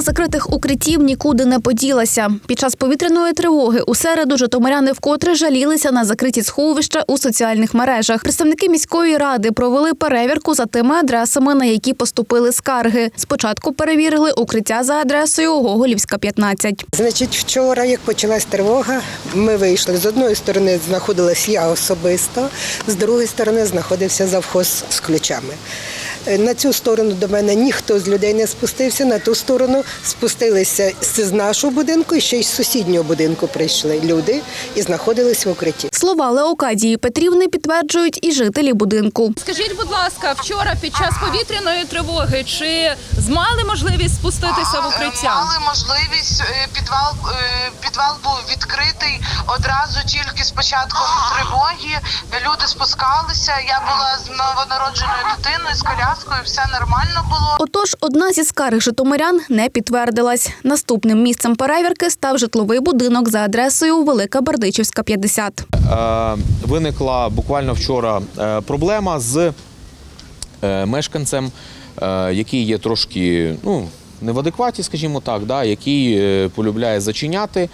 Закритих укриттів нікуди не поділася. Під час повітряної тривоги у середу житомиряни вкотре жалілися на закриті сховища у соціальних мережах. Представники міської ради провели перевірку за тими адресами, на які поступили скарги. Спочатку перевірили укриття за адресою Гоголівська, 15. Значить, вчора, як почалась тривога, ми вийшли. З одної сторони знаходилась я особисто, з другої сторони знаходився завхоз з ключами. Е, На цю сторону до мене ніхто з людей не спустився, на ту сторону спустилися з нашого будинку і ще й з сусіднього будинку прийшли люди і знаходились в укритті. Слова Леокадії Петрівни підтверджують і жителі будинку. Скажіть, будь ласка, вчора під час повітряної тривоги чи мали можливість спуститися в укриття? Мали можливість е, підвал е, підвал був відкритий одразу тільки з початком тривоги. Люди спускалися. Я була з новонародженою дитиною з коляскою, все нормально було. Отож, одна зі скарг житомирян не підтвердилась. Наступним місцем перевірки став житловий будинок за адресою Велика Бердичівська, 50. Е, виникла буквально вчора е, проблема з е, мешканцем, який є трошки ну, не в адекваті, скажімо так, да, який полюбляє зачиняти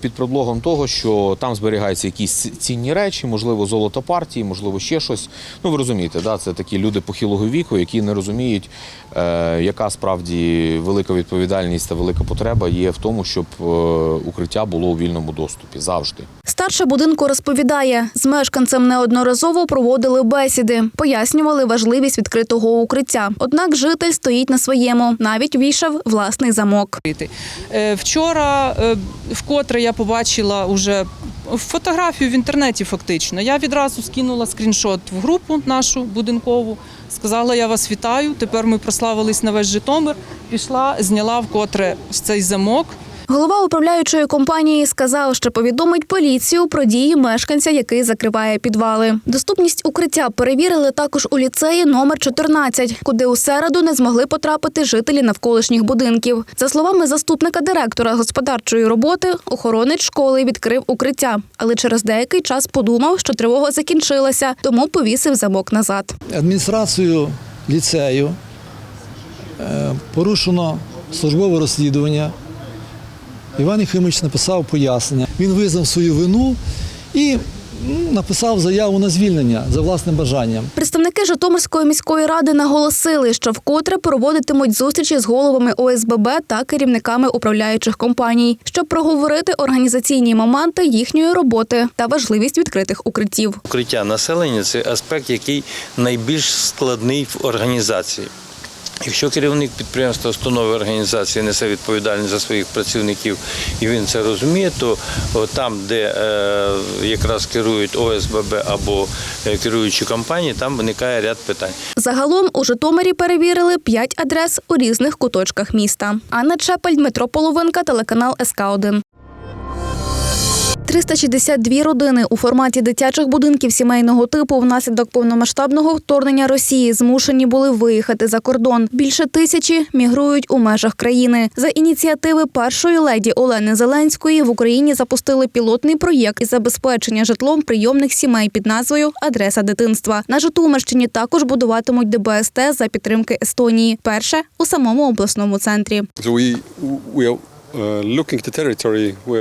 під предлогом того, що там зберігаються якісь цінні речі, можливо, золото партії, можливо, ще щось. Ну, ви розумієте, да, це такі люди похилого віку, які не розуміють, е, яка справді велика відповідальність та велика потреба є в тому, щоб е, укриття було у вільному доступі завжди. Старша будинку розповідає, з мешканцем неодноразово проводили бесіди, пояснювали важливість відкритого укриття. Однак житель стоїть на своєму, навіть вішав власний замок. Е, Вчора е, вкотре я побачила уже фотографію в інтернеті. Фактично, я відразу скинула скріншот в групу нашу будинкову. Сказала, я вас вітаю. Тепер ми прославились на весь Житомир. Пішла, зняла вкотре цей замок. Голова управляючої компанії сказав, що повідомить поліцію про дії мешканця, який закриває підвали. Доступність укриття перевірили також у ліцеї номер 14, куди у середу не змогли потрапити жителі навколишніх будинків. За словами заступника директора господарчої роботи, охоронець школи відкрив укриття, але через деякий час подумав, що тривога закінчилася, тому повісив замок назад. адміністрацією ліцею е, порушено службове розслідування. Іван Єхимович написав пояснення. Він визнав свою вину і написав заяву на звільнення за власним бажанням. Представники Житомирської міської ради наголосили, що вкотре проводитимуть зустрічі з головами ОСББ та керівниками управляючих компаній, щоб проговорити організаційні моменти їхньої роботи та важливість відкритих укриттів. Укриття населення це аспект, який найбільш складний в організації. Якщо керівник підприємства, установи організації несе відповідальність за своїх працівників і він це розуміє, то там, де е, якраз керують ОСББ або е, керуючі компанії, там виникає ряд питань. Загалом у Житомирі перевірили п'ять адрес у різних куточках міста. Анна Чепель, Дмитро Половинка, телеканал СК 1 362 родини у форматі дитячих будинків сімейного типу внаслідок повномасштабного вторгнення Росії змушені були виїхати за кордон. Більше тисячі мігрують у межах країни. За ініціативи першої леді Олени Зеленської в Україні запустили пілотний проєкт із забезпечення житлом прийомних сімей під назвою Адреса дитинства. На Житомирщині також будуватимуть ДБСТ за підтримки Естонії. Перше у самому обласному центрі.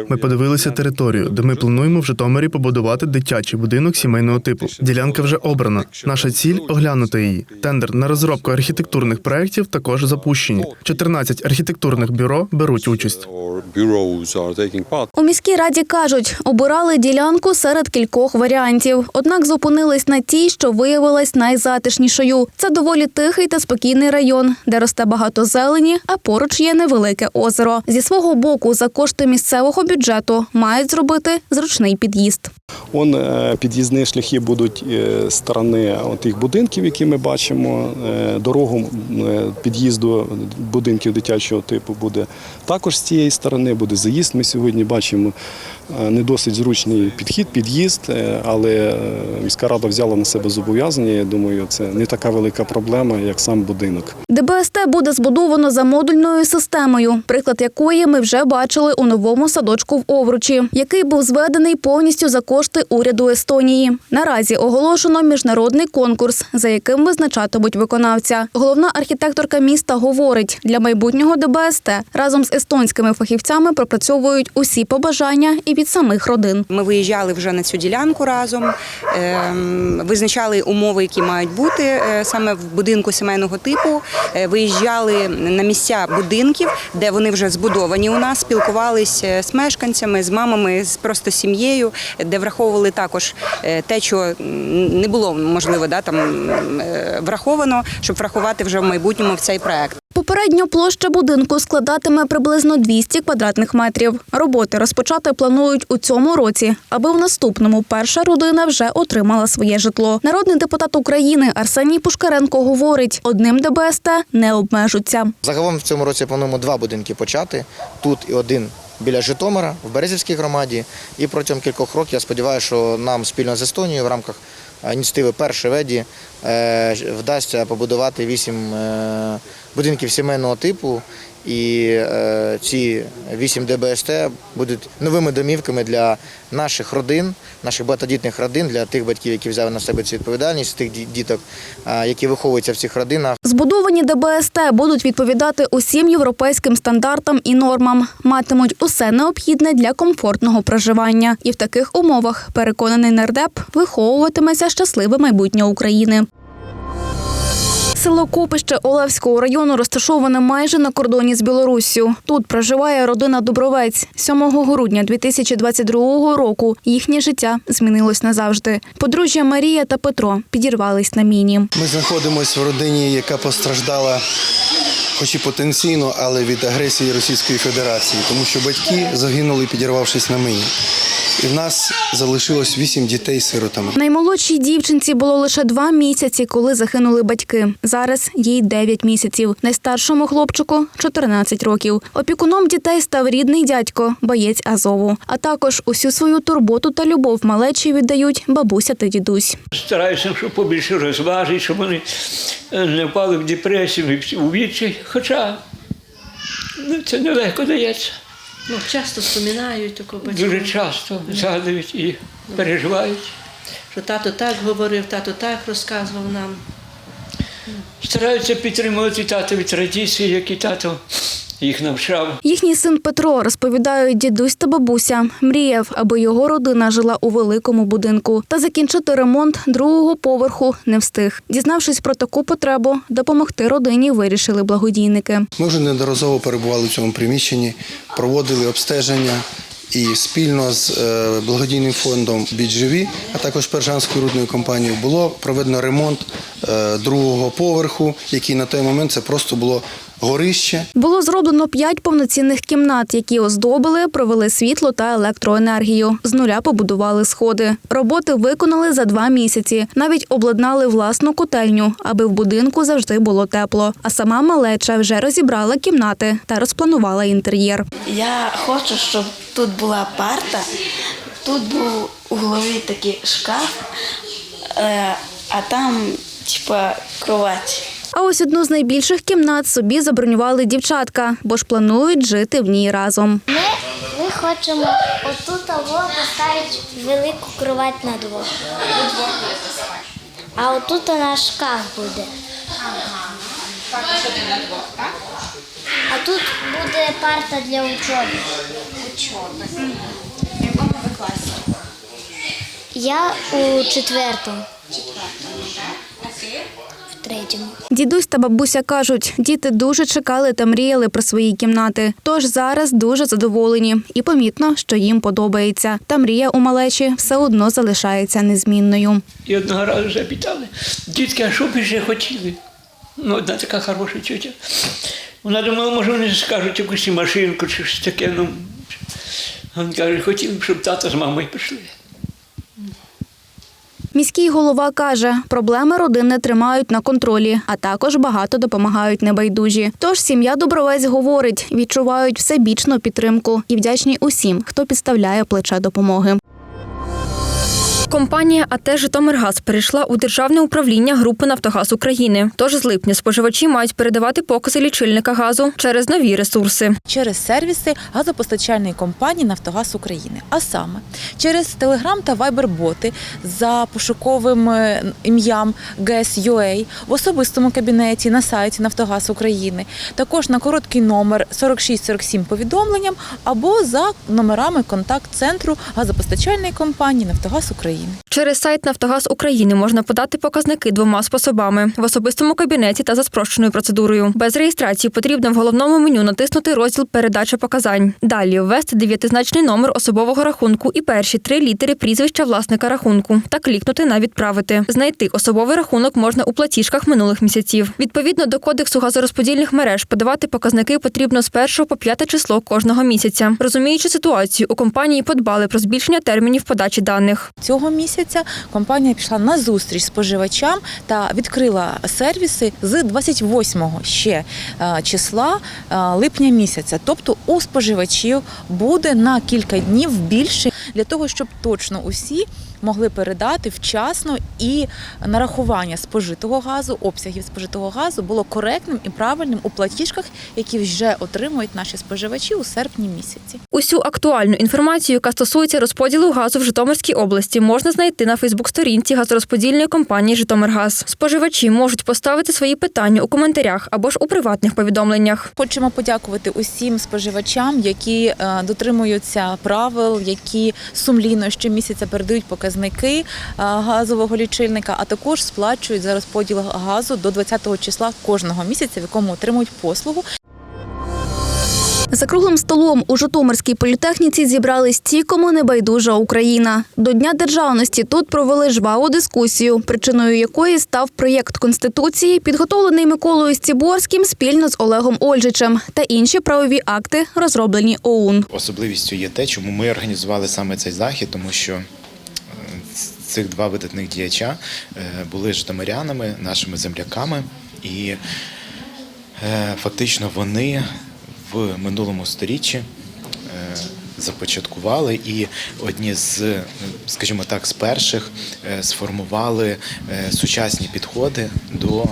Ми подивилися територію, де ми плануємо в Житомирі побудувати дитячий будинок сімейного типу. Ділянка вже обрана. Наша ціль оглянути її. Тендер на розробку архітектурних проєктів також запущені. 14 архітектурних бюро беруть участь. or bureaus are taking part. У міській раді кажуть, обирали ділянку серед кількох варіантів. Однак зупинились на тій, що виявилась найзатишнішою. Це доволі тихий та спокійний район, де росте багато зелені, а поруч є невелике озеро. Зі свого боку, за кошти місцевого бюджету мають зробити зручний під'їзд. Он е, під'їзні шляхи будуть е, з сторони тих будинків, які ми бачимо. Е, Дорогу під'їзду будинків дитячого типу буде також з цієї сторони. Буде заїзд. Ми сьогодні бачимо не досить зручний підхід, під'їзд, е, але е, міська рада взяла на себе зобов'язання. Я думаю, це не така велика проблема, як сам будинок. ДБСТ буде збудовано за модульною системою, приклад якої ми вже бачили у новому садочку в Овручі, який був зведений повністю за кошти уряду Естонії. Наразі оголошено міжнародний конкурс, за яким визначатимуть виконавця. Головна архітекторка міста говорить, для майбутнього ДБСТ разом з естонськими фахівцями пропрацьовують усі побажання і від самих родин. Ми виїжджали вже на цю ділянку разом, ем, визначали умови, які мають бути е, саме в будинку сімейного типу. Е, Виїжджали на місця будинків, де вони вже збудовані у нас, спілкувалися з мешканцями, з мамами, з просто сім'єю, де враховували також е, те, що не було можливо да, там, враховано, щоб врахувати вже в майбутньому в цей проект. Попередньо площа будинку складатиме приблизно 200 квадратних метрів. Роботи розпочати планують у цьому році, аби в наступному перша родина вже отримала своє житло. Народний депутат України Арсеній Пушкаренко говорить: одним ДБСТ не обмежуться. Загалом в цьому році плануємо два будинки почати. Тут і один біля Житомира, в Березівській громаді. І протягом кількох років я сподіваюся, що нам спільно з Естонією в рамках ініціативи першої веді е, вдасться побудувати вісім е, будинків сімейного типу. І е, ці вісім ДБСТ будуть новими домівками для наших родин, наших багатодітних родин, для тих батьків, які взяли на себе цю відповідальність, тих діток, які виховуються в цих родинах. Збудовані ДБСТ будуть відповідати усім європейським стандартам і нормам, матимуть усе необхідне для комфортного проживання. І в таких умовах, переконаний нардеп, виховуватиметься щасливе майбутнє України. Село Копище Олевського району розташоване майже на кордоні з Білоруссю. Тут проживає родина Дубровець. 7 грудня 2022 року їхнє життя змінилось назавжди. Подружжя Марія та Петро підірвались на міні. Ми знаходимося в родині, яка постраждала, хоч і потенційно, але від агресії Російської Федерації, тому що батьки загинули, підірвавшись на мині. І в нас залишилось вісім дітей сиротами. Наймолодшій дівчинці було лише два місяці, коли загинули батьки. Зараз їй 9 місяців. Найстаршому хлопчику 14 років. Опікуном дітей став рідний дядько, боєць Азову. А також усю свою турботу та любов малечі віддають бабуся та дідусь. Стараюся, щоб побільше розважити, щоб вони е, не впали в депресію, у відчай. Хоча ну, це нелегко дається. Ну, часто вспоминають такого батька. Дуже часто згадують і переживають. Що тато так говорив, тато так розказував нам. Стараються підтримувати татові традиції, які тато їх навчав. Їхній син Петро розповідають дідусь та бабуся. Мріяв, аби його родина жила у великому будинку. Та закінчити ремонт другого поверху не встиг. Дізнавшись про таку потребу, допомогти родині вирішили благодійники. Ми вже неодноразово перебували в цьому приміщенні, проводили обстеження. І спільно з е, благодійним фондом «Бідживі», а також Пержанською рудною компанією було проведено ремонт е, другого поверху, який на той момент це просто було горище. Було зроблено п'ять повноцінних кімнат, які оздобили, провели світло та електроенергію. З нуля побудували сходи. Роботи виконали за два місяці. Навіть обладнали власну котельню, аби в будинку завжди було тепло. А сама малеча вже розібрала кімнати та розпланувала інтер'єр. Я хочу, щоб тут була парта, тут був угловий такий шкаф, е, а там, типа, кровать. А ось одну з найбільших кімнат собі забронювали дівчатка, бо ж планують жити в ній разом. Ми, ми хочемо отут або поставити велику кровать на двох. А отут у нас шкаф буде. А тут буде парта для учоби. Учоби. В якому ви класі? Я у четвертому. В третьому. Дідусь та бабуся кажуть, діти дуже чекали та мріяли про свої кімнати. Тож зараз дуже задоволені і помітно, що їм подобається. Та мрія у малечі все одно залишається незмінною. І одного разу вже питали, дітки, а що б ви ще хотіли? Ну, одна така хороша тетя. Вона думала, може, вони скажуть якусь машинку чи щось таке. Ну, він каже, хотіли б, щоб тато з мамою пішли. Міський голова каже, проблеми родини тримають на контролі, а також багато допомагають небайдужі. Тож сім'я Добровець говорить, відчувають всебічну підтримку і вдячні усім, хто підставляє плече допомоги. Компанія АТ Житомиргаз перейшла у державне управління групи Нафтогаз України. Тож з липня споживачі мають передавати покази лічильника газу через нові ресурси. через сервіси газопостачальної компанії Нафтогаз України, а саме через Телеграм та Viber-боти за пошуковим е, ім'ям GES.UA в особистому кабінеті на сайті Нафтогаз України, також на короткий номер 4647 повідомленням або за номерами контакт-центру газопостачальної компанії Нафтогаз України. Через сайт Нафтогаз України можна подати показники двома способами: в особистому кабінеті та за спрощеною процедурою. Без реєстрації потрібно в головному меню натиснути розділ Передача показань. Далі ввести дев'ятизначний номер особового рахунку і перші три літери прізвища власника рахунку та клікнути на відправити. Знайти особовий рахунок можна у платіжках минулих місяців. Відповідно до кодексу газорозподільних мереж подавати показники потрібно з 1 по 5 число кожного місяця. Розуміючи ситуацію, у компанії подбали про збільшення термінів подачі даних. Цього місяця компанія пішла на зустріч споживачам та відкрила сервіси з 28-го ще е, числа е, липня місяця. Тобто у споживачів буде на кілька днів більше для того, щоб точно усі могли передати вчасно і нарахування спожитого газу, обсягів спожитого газу було коректним і правильним у платіжках, які вже отримують наші споживачі у серпні місяці. Усю актуальну інформацію, яка стосується розподілу газу в Житомирській області, можна знайти на Фейсбук-сторінці газорозподільної компанії Житомиргаз. Споживачі можуть поставити свої питання у коментарях або ж у приватних повідомленнях. Хочемо подякувати усім споживачам, які е, дотримуються правил, які сумлінно щомісяця передають показники е, газового лічильника, а також сплачують за розподіл газу до 20-го числа кожного місяця, в якому отримують послугу. За круглим столом у Житомирській політехніці зібрались ті, кому не байдужа Україна. До Дня державності тут провели жваву дискусію, причиною якої став проєкт конституції, підготовлений Миколою Стіборським спільно з Олегом Ольжичем та інші правові акти, розроблені ОУН. Особливістю є те, чому ми організували саме цей захід, тому що цих два видатних діяча е, були житомирянами, нашими земляками, і е, фактично вони в минулому сторіччі е, започаткували і одні з, скажімо так, з перших е, сформували е, сучасні підходи до е,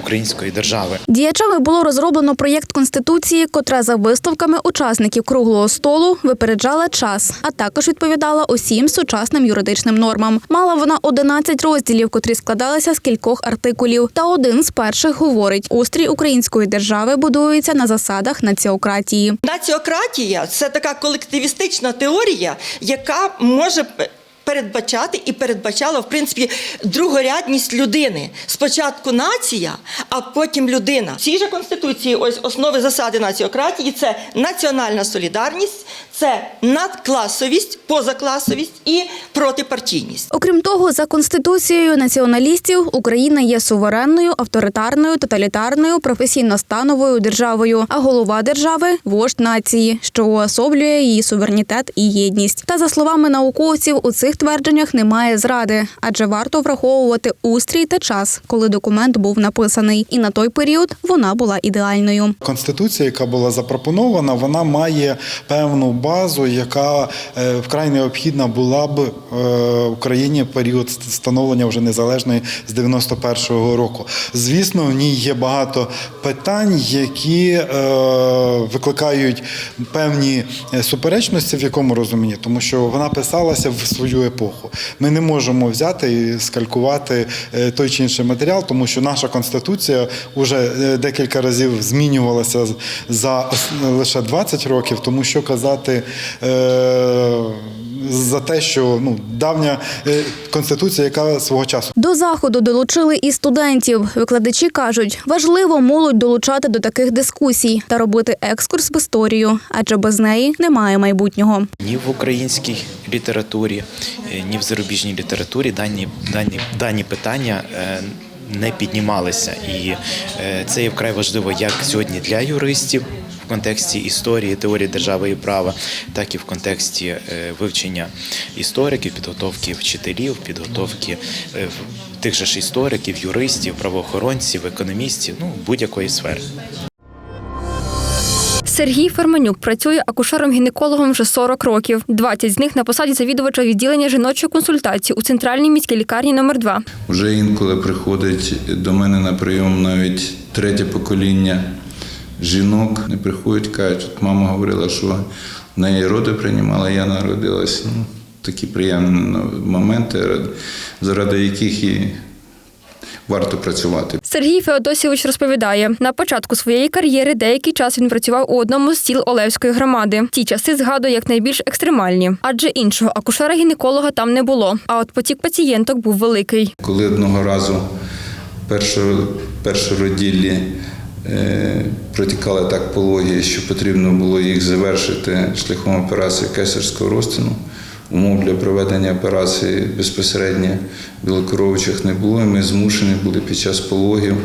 української держави. Діячами було розроблено проєкт конституції, котра за висновками учасників круглого столу випереджала час, а також відповідала усім сучасним юридичним нормам. Мала вона 11 розділів, котрі складалися з кількох артикулів. Та один з перших говорить: устрій української держави будується на засадах націократії. Націократія це така колективістична теорія, яка може передбачати і передбачала в принципі другорядність людини. Спочатку нація, а потім людина. В цій же конституції ось основи засади націократії це національна солідарність, це надкласовість, позакласовість і протипартійність. Окрім того, за конституцією націоналістів Україна є суверенною, авторитарною, тоталітарною, професійно-становою державою, а голова держави вождь нації, що уособлює її суверенітет і єдність. Та за словами науковців, у цих твердженнях немає зради, адже варто враховувати устрій та час, коли документ був написаний, і на той період вона була ідеальною. Конституція, яка була запропонована, вона має певну базу, яка е, вкрай необхідна була б е, Україні в період становлення вже незалежної з 91-го року. Звісно, в ній є багато питань, які е, викликають певні суперечності в якому розумінні, тому що вона писалася в свою епоху. Ми не можемо взяти і скалькувати той чи інший матеріал, тому що наша конституція вже декілька разів змінювалася за лише 20 років, тому що казати. Е, за те, що ну давня е, конституція, яка свого часу До заходу долучили і студентів. Викладачі кажуть, важливо молодь долучати до таких дискусій та робити екскурс в історію, адже без неї немає майбутнього. Ні в українській літературі, е, ні в зарубіжній літературі дані, дані, дані питання е, не піднімалися. І е, це є вкрай важливо як сьогодні для юристів. В контексті історії, теорії держави і права, так і в контексті е, вивчення істориків, підготовки вчителів, підготовки е, тих же ж істориків, юристів, правоохоронців, економістів, ну будь-якої сфери. Сергій Ферманюк працює акушером-гінекологом вже 40 років. 20 з них на посаді завідувача відділення жіночої консультації у центральній міській лікарні номер 2 Вже інколи приходить до мене на прийом навіть третє покоління жінок. Не приходять, кажуть, от мама говорила, що неї роди приймала, я народилась. Ну, такі приємні моменти, заради яких і варто працювати. Сергій Феодосійович розповідає, на початку своєї кар'єри деякий час він працював у одному з сіл Олевської громади. Ті часи згадує як найбільш екстремальні, адже іншого акушера-гінеколога там не було. А от потік пацієнток був великий. Коли одного разу першо, першороділлі е, протікали так пологі, що потрібно було їх завершити шляхом операції кесарського розтину, умов для проведення операції безпосередньо білокоровичих не було, і ми змушені були під час пологів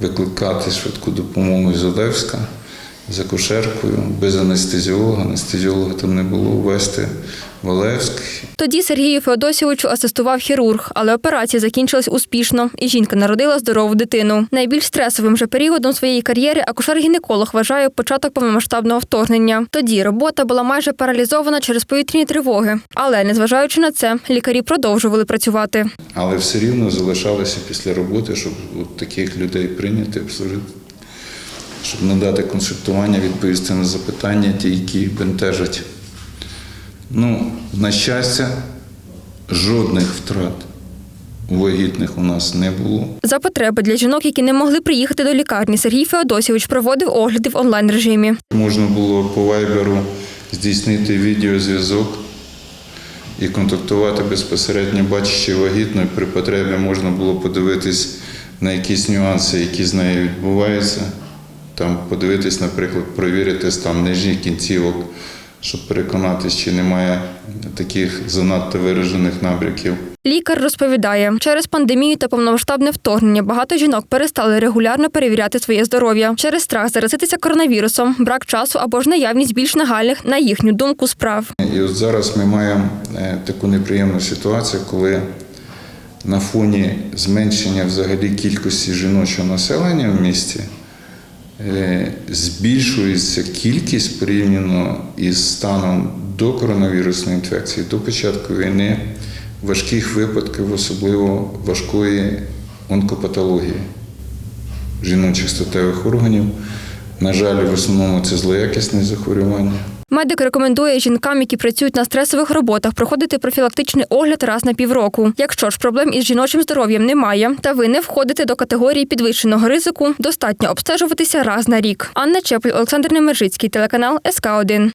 викликати швидку допомогу з Олевська з акушеркою, без анестезіолога, анестезіолога там не було, ввести в Олевськ. Тоді Сергію Феодосійовичу асистував хірург, але операція закінчилась успішно, і жінка народила здорову дитину. Найбільш стресовим же періодом своєї кар'єри акушер-гінеколог вважає початок повномасштабного вторгнення. Тоді робота була майже паралізована через повітряні тривоги. Але незважаючи на це, лікарі продовжували працювати. Але все рівно залишалося після роботи, щоб от таких людей прийняти, обслужити, щоб надати консультування, відповісти на запитання, ті, які бентежать. Ну, на щастя, жодних втрат вагітних у нас не було. За потреби для жінок, які не могли приїхати до лікарні, Сергій Феодосійович проводив огляди в онлайн режимі. Можна було по вайберу здійснити відеозв'язок і контактувати безпосередньо бачачи вагітну. При потребі можна було подивитись на якісь нюанси, які з нею відбуваються. Там подивитись, наприклад, провірити стан нижніх кінцівок, щоб переконатись, чи немає таких занадто виражених набряків. Лікар розповідає, через пандемію та повномасштабне вторгнення багато жінок перестали регулярно перевіряти своє здоров'я через страх заразитися коронавірусом, брак часу або ж наявність більш нагальних, на їхню думку, справ. І от зараз ми маємо е, таку неприємну ситуацію, коли на фоні зменшення взагалі кількості жіночого населення в місті збільшується кількість порівняно із станом до коронавірусної інфекції, до початку війни, важких випадків, особливо важкої онкопатології жіночих статевих органів. На жаль, в основному це злоякісне захворювання. Медик рекомендує жінкам, які працюють на стресових роботах, проходити профілактичний огляд раз на півроку. Якщо ж проблем із жіночим здоров'ям немає, та ви не входите до категорії підвищеного ризику, достатньо обстежуватися раз на рік. Анна Чепль, Олександр Немержицький, телеканал СК 1